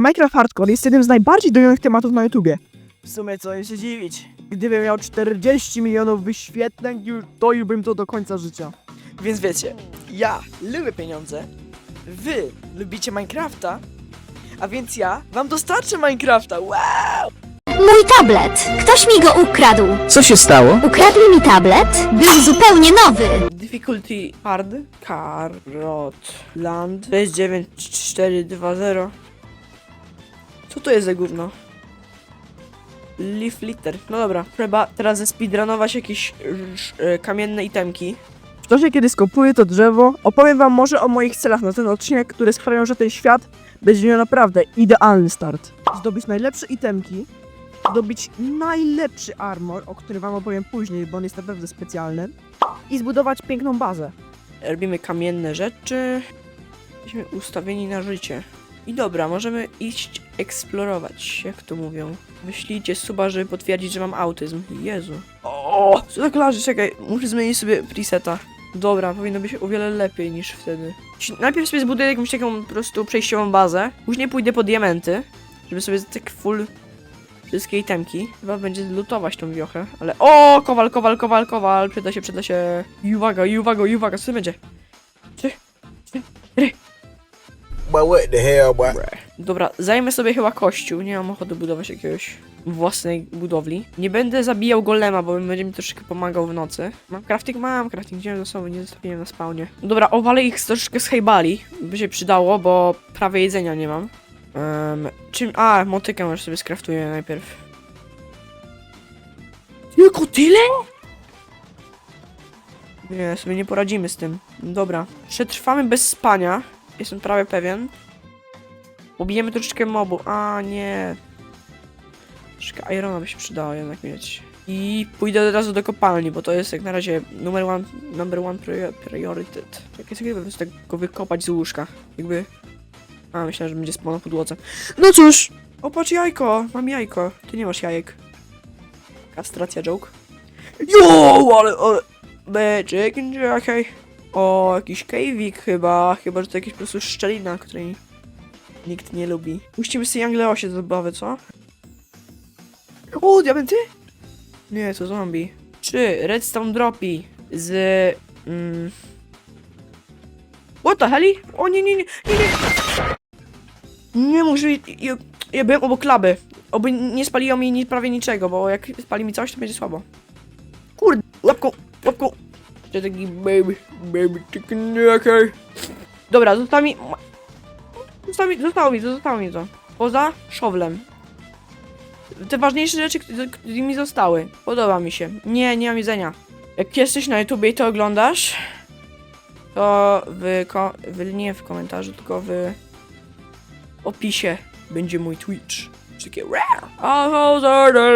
Minecraft Hardcore jest jednym z najbardziej dojonych tematów na YouTubie. W sumie co się dziwić. Gdybym miał 40 milionów wyświetleń, już doiłbym to do końca życia. Więc wiecie, ja lubię pieniądze, wy lubicie Minecrafta, a więc ja wam dostarczę Minecrafta, wow! Mój tablet! Ktoś mi go ukradł! Co się stało? Ukradli mi tablet? Był zupełnie nowy! Difficulty hard, carrot, land, 69420. Co to jest za gówno? Leaf litter. No dobra, trzeba teraz zespeedrunować jakieś e, kamienne itemki. W czasie, kiedy skopuję to drzewo, opowiem wam może o moich celach na ten odcinek, które sprawią, że ten świat będzie miał naprawdę idealny start. Zdobyć najlepsze itemki, zdobyć najlepszy armor, o którym wam opowiem później, bo on jest naprawdę specjalny, i zbudować piękną bazę. Robimy kamienne rzeczy. Jesteśmy ustawieni na życie. I dobra, możemy iść eksplorować, jak to mówią. Wyślijcie suba, żeby potwierdzić, że mam autyzm. Jezu. O, co tak leży? Czekaj, muszę zmienić sobie preseta. Dobra, powinno być o wiele lepiej niż wtedy. Najpierw sobie zbuduję jakąś taką po prostu przejściową bazę. Później pójdę po diamenty, żeby sobie tak full wszystkie itemki. Chyba będzie lutować tą wiochę, ale... O, kowal, kowal, kowal, kowal, przyda się, przyda się. I uwaga, i uwaga, i uwaga, co to będzie? Cztery. But what the hell, boy? Dobra, zajmę sobie chyba kościół, nie mam ochoty budować jakiegoś własnej budowli. Nie będę zabijał golema, bo będzie mi troszeczkę pomagał w nocy. Mam crafting? Mam crafting, wziąłem ze sobą, nie zostawiłem na spawnie. Dobra, owalę ich troszeczkę z hejbali, by się przydało, bo prawie jedzenia nie mam. Um, czym... A, motykę może sobie skraftuję najpierw. Tylko tyle? Nie, sobie nie poradzimy z tym. Dobra, przetrwamy bez spania. Jestem prawie pewien. Pobijemy troszeczkę mobu. A nie. Troszeczkę irona by się przydało jednak mieć. I pójdę od razu do kopalni, bo to jest jak na razie numer one, number one prior- priorytet. Jak jest prostu tak go wykopać z łóżka. Jakby... A, myślałem, że będzie spał podłodze. No cóż! O, patrz jajko! Mam jajko. Ty nie masz jajek. Kastracja joke. Jo, ale... ale... Magic, okej. O, jakiś cave'ik chyba. Chyba, że to jakaś po prostu szczelina, której nikt nie lubi. Puścimy sobie Angleosie do zabawy, co? O, diamenty? Nie, to zombie. Czy redstone dropi z... Mm, what the hell? O nie, nie, nie, nie, nie. Nie muszę... Ja, ja byłem obok laby. Oby nie spaliło mi prawie niczego, bo jak spali mi coś, to będzie słabo. Kurde, łapką, łapką. To taki baby, baby chicken, okej. Dobra, zostało mi... Zostało mi, zostało mi, zostało mi to. Poza szowlem. Te ważniejsze rzeczy, które mi zostały. Podoba mi się. Nie, nie mam jedzenia. Jak jesteś na YouTubie i to oglądasz, to w, w nie w komentarzu, tylko w opisie będzie mój Twitch. Takie rare.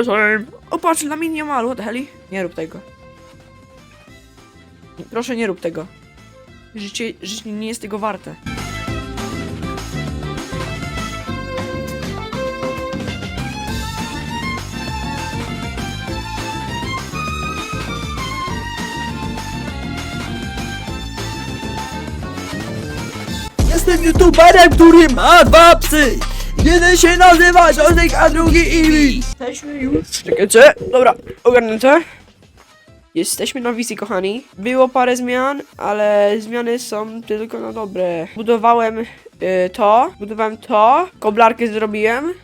Same. O na mnie nie ma, what the hell? Nie rób tego. Proszę nie rób tego. Życie, życie nie jest tego warte. Jestem youtuberem, który ma dwa psy! Jeden się nazywa Josek, a drugi Iwi! Jesteśmy już. Czekajcie, dobra, ogarnięte. Jesteśmy na wizji, kochani. Było parę zmian, ale zmiany są tylko na dobre. Budowałem y, to, budowałem to, koblarkę zrobiłem.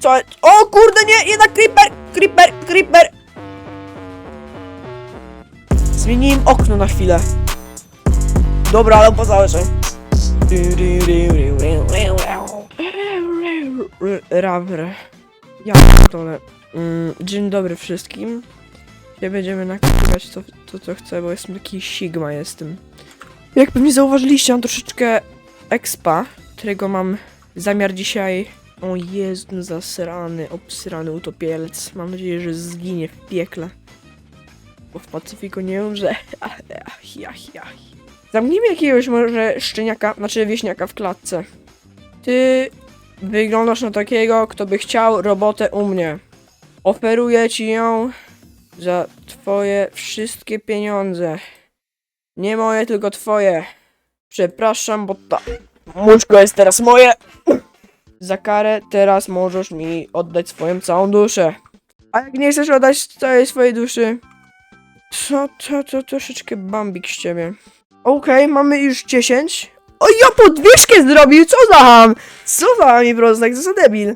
Co? O kurde, nie! Jednak creeper! Creeper! Creeper! Zmieniłem okno na chwilę. Dobra, ale opłacały się. Rawer. Ja dole. Mm, dzień dobry wszystkim. Ja będziemy nakupywać to, to, co chcę, bo jestem taki sigma jestem. Jak pewnie zauważyliście, mam troszeczkę expa, którego mam zamiar dzisiaj... O ten zasrany, obsrany utopielec. Mam nadzieję, że zginie w piekle. Bo w Pacyfiku nie umrze. Ach, ach, ach, ach. Zamknijmy jakiegoś może szczeniaka, znaczy wieśniaka w klatce. Ty wyglądasz na takiego, kto by chciał robotę u mnie. Oferuję ci ją za twoje wszystkie pieniądze. Nie moje, tylko twoje. Przepraszam, bo ta muszko jest teraz moje. Za karę teraz możesz mi oddać swoją całą duszę. A jak nie chcesz oddać całej swojej duszy, to, to, to troszeczkę bambik z ciebie. Okej, mamy już 10. O, ja podwyżkę zrobił, co za ham? Co za ham i prostak, co za debil.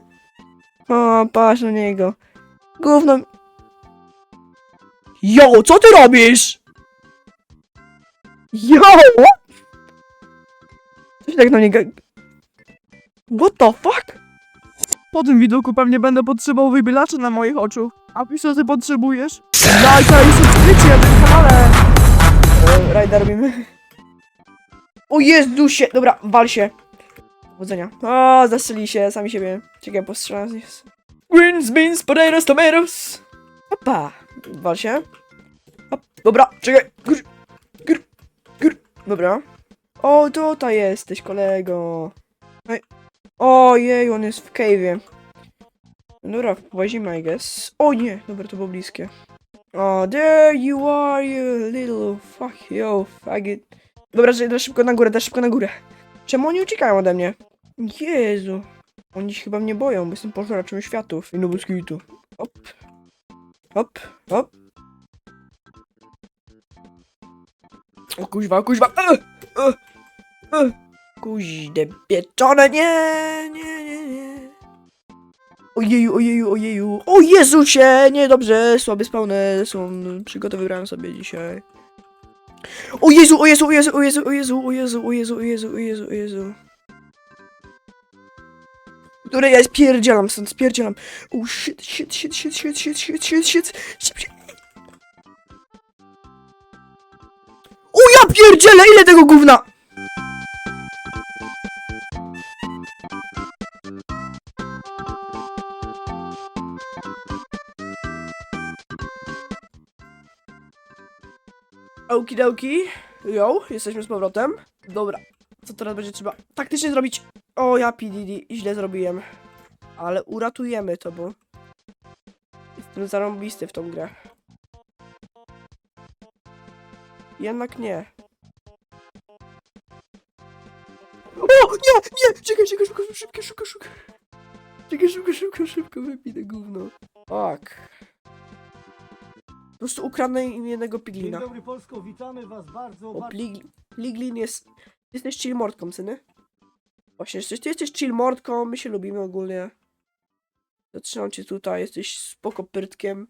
O, patrz na niego. Gówno... Jo, co ty robisz? Jo! Coś tak na niego... What the fuck? Po tym widoku pewnie będę potrzebował wybielacza na moich oczu. A pisz, co ty potrzebujesz? Lajka i subskrypcję na tym kanale! Rajda robimy. O Jezusie! Dobra, wal się. Powodzenia. O, zastrzeli się sami siebie. Czekaj, postrzelam z nich. Greens, beans, potatoes, tomatoes. Opa. Wal się. Hop. Dobra, czekaj. Gr, gr, gr. Dobra. O, tutaj jesteś, kolego. Ej. Ojej, on jest w cave'ie. Dobra, włazimy, I guess. O nie, dobra, to było bliskie. O, there you are, you little fuck yo, faggot. Dobra, że idę szybko na górę, też szybko na górę. Czemu oni uciekają ode mnie? Jezu. Oni się chyba mnie boją, bo jestem pożeraczem światów. I no bez. Hop. Hop, hop. O kuźwa, o kuźwa. E, e, e. Kuźde pieczone, nie, nie, nie, nie. Ojeju, ojeju, ojeju. O Jezusie, niedobrze, słabe spawny są, przygotowywałem sobie dzisiaj. O Jezu, o Jezu, o Jezu, o Jezu, o Jezu, o Jezu, o Jezu, o Jezu, o Jezu, o Jezu. Które ja spierdzielam stąd, spierdzielam. O shit, shit, shit, shit, shit, shit, shit, shit, shit, shit. O ja pierdzielę, ile tego gówna! Okidoki. Jo, jesteśmy z powrotem. Dobra, co teraz będzie trzeba taktycznie zrobić? O, ja PDD, źle zrobiłem. Ale uratujemy to, bo... Jestem zarąbisty w tą grę. Jednak nie. O, nie, nie! Czekaj, czekaj, szybko, szybko, szybko, szybko. Czekaj, szybko, szybko, szybko, wypij te gówno. Tak. Po prostu ukradnę im jednego Dzień piglina. dobry Polsko, witamy was bardzo, O, bardzo. plig, Pliglin jest... Jesteś chill mordką, syny? Właśnie, jesteś, ty jesteś chill mordką, my się lubimy ogólnie. Zatrzymam cię tutaj, jesteś spoko pyrtkiem.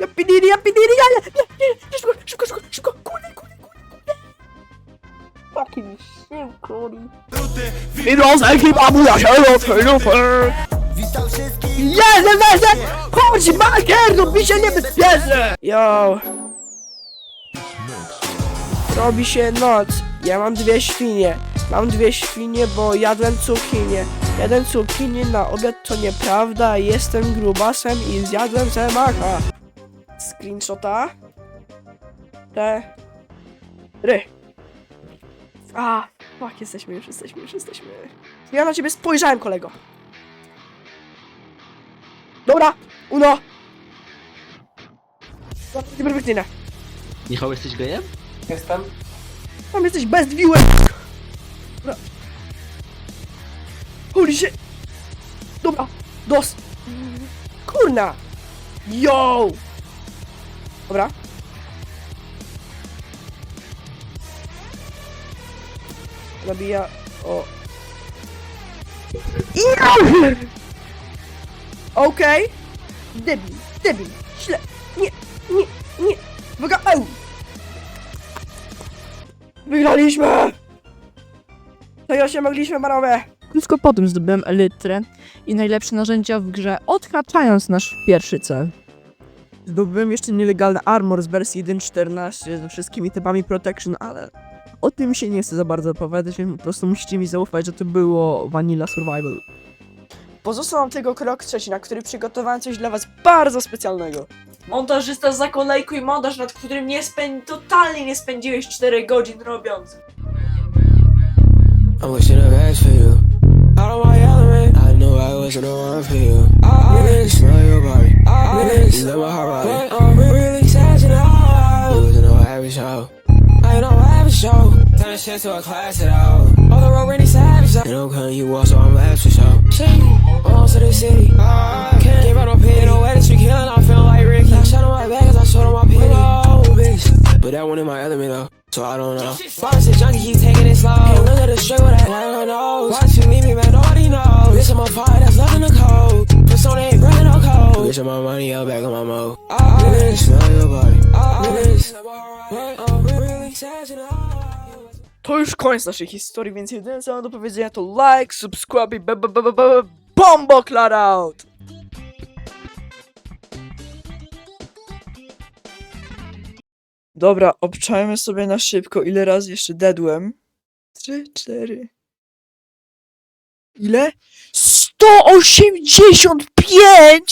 Ja pidiri, ja pidiri, ja, ja, nie, nie, nie, szybko, szybko, szybko, szybko, kurde, kurde, kurde, kurde. Fucking shit, kurde. I dos ekipa buja się do filufy. Jezu, jezu, chodź, Marker, robi się niebezpiecznie. Yo. Robi się noc. Ja mam dwie świnie. Mam dwie świnie, bo jadłem cukinię. Jadłem cukinię na obiad, to nieprawda. Jestem grubasem i zjadłem zemaka. Screenshota. Te. Ry. A, fuck, jesteśmy już, jesteśmy już, jesteśmy. Ja na ciebie spojrzałem, kolego. Dobra, uno. Perfekcyjne. Michał, jesteś gejem? Jestem. Tam jesteś best viewer! Dobra. Holy shit! Dobra, dos! Kurna! Yo! Dobra. Zabija... o... Ja! Okej. Debil, debil, źle. Nie, nie, nie. Uwaga, au! Wygraliśmy! To ja się mogliśmy, panowie! Krótko potem zdobyłem elytrę i najlepsze narzędzia w grze, odhaczając nasz pierwszy cel. Zdobyłem jeszcze nielegalny armor z wersji 1.14 ze wszystkimi typami protection, ale o tym się nie chcę za bardzo opowiadać, więc po prostu musicie mi zaufać, że to było Vanilla Survival. Pozostał nam tego krok trzeci, na który przygotowałem coś dla was bardzo specjalnego. Montażysta zakolejkuj montaż, nad którym nie spędzi, totalnie nie spędziłeś 4 godzin robiąc. I'm wishing the best for you. I. I knew I wasn't the one for you. I really smell your body. I really let my heart ride. But I'm really sad now. You wasn't no average hoe. I ain't no average show. Turn this shit to a class at all. All the road Randy Savage. And I'm cutting you off, so I'm last for sure. Shady, on to the city. Ah, Can't give out no pity. No way that you killing, I'm feeling like Ricky. I shot on my back as I showed on my pity. Oh, bitch. But that one in my element though, so I don't know. Boss said junkie, keep taking it slow. Can't look at the straight with that light on nose. Why you leave me, man? Nobody knows. Bitch, I'm a fire that's love in the cold. Persona ain't bringing no code. Bitch, I'm my money, out back on my mode. Oh, bitch, smell your body. Oh, bitch, oh, really sad, you know. To już koniec naszej historii, więc jedyne co mam do powiedzenia to like, subscribe i bombo cloud out! Dobra, obczajmy sobie na szybko, ile razy jeszcze dedłem. Trzy, cztery. Ile? 185!